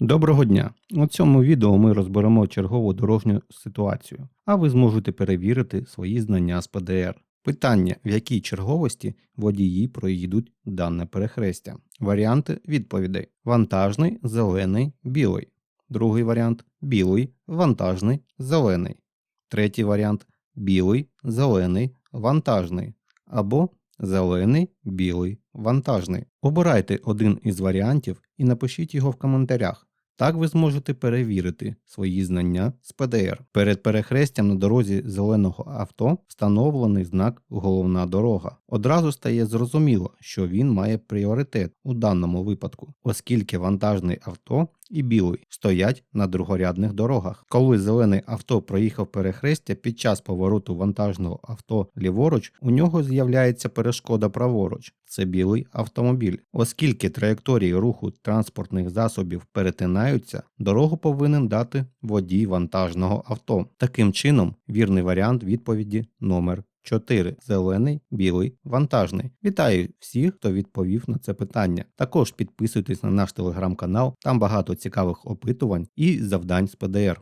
Доброго дня! У цьому відео ми розберемо чергову дорожню ситуацію, а ви зможете перевірити свої знання з ПДР. Питання, в якій черговості водії проїдуть дане перехрестя. Варіанти відповідей: вантажний, зелений, білий. Другий варіант білий, вантажний, зелений. Третій варіант білий, зелений, вантажний. Або зелений, білий, вантажний. Обирайте один із варіантів і напишіть його в коментарях. Так ви зможете перевірити свої знання з ПДР. Перед перехрестям на дорозі зеленого авто встановлений знак Головна дорога. Одразу стає зрозуміло, що він має пріоритет у даному випадку, оскільки вантажний авто і білий стоять на другорядних дорогах. Коли зелений авто проїхав перехрестя під час повороту вантажного авто ліворуч, у нього з'являється перешкода праворуч. Це білий автомобіль. Оскільки траєкторії руху транспортних засобів перетинаються, дорогу повинен дати водій вантажного авто. Таким чином, вірний варіант відповіді номер 4. Зелений, білий, вантажний. Вітаю всіх, хто відповів на це питання. Також підписуйтесь на наш телеграм-канал, там багато цікавих опитувань і завдань з ПДР.